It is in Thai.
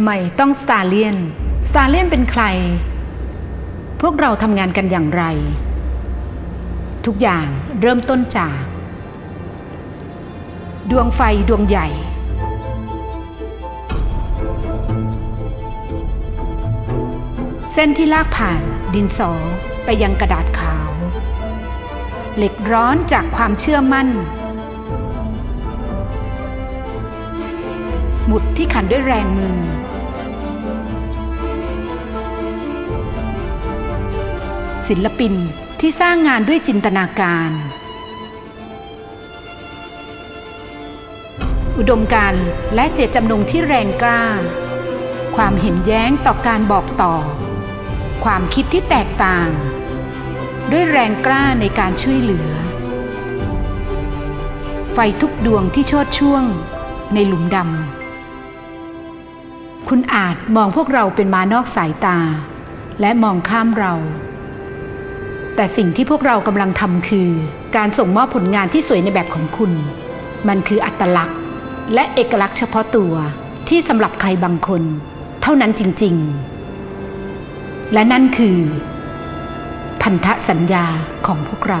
ำไมต้องสตาเลียน สตาเลียนเป็นใคร พวกเราทำงานกันอย่างไร ทุกอย่างเริ่มต้นจาก ดวงไฟดวงใหญ่ เส้นที่ลากผ่านดินสอไปยังกระดาษขาว เหล็กร้อนจากความเชื่อมั่นหมุดที่ขันด้วยแรงมือ ศิลปินที่สร้างงานด้วยจินตนาการ อุดมการณ์และเจตจำนงที่แรงกล้า ความเห็นแย้งต่อการบอกต่อ ความคิดที่แตกต่าง ด้วยแรงกล้าในการช่วยเหลือ ไฟทุกดวงที่ชดช่วงในหลุมดำ คุณอาจมองพวกเราเป็นมานอกสายตา และมองข้ามเรา แต่สิ่งที่พวกเรากำลังทำคือ การส่งมอบผลงานที่สวยในแบบของคุณ มันคืออัตลักษณ์ และเอกลักษณ์เฉพาะตัวที่สำหรับใครบางคน เท่านั้นจริง ๆ และนั่นคือ พันธสัญญาของพวกเรา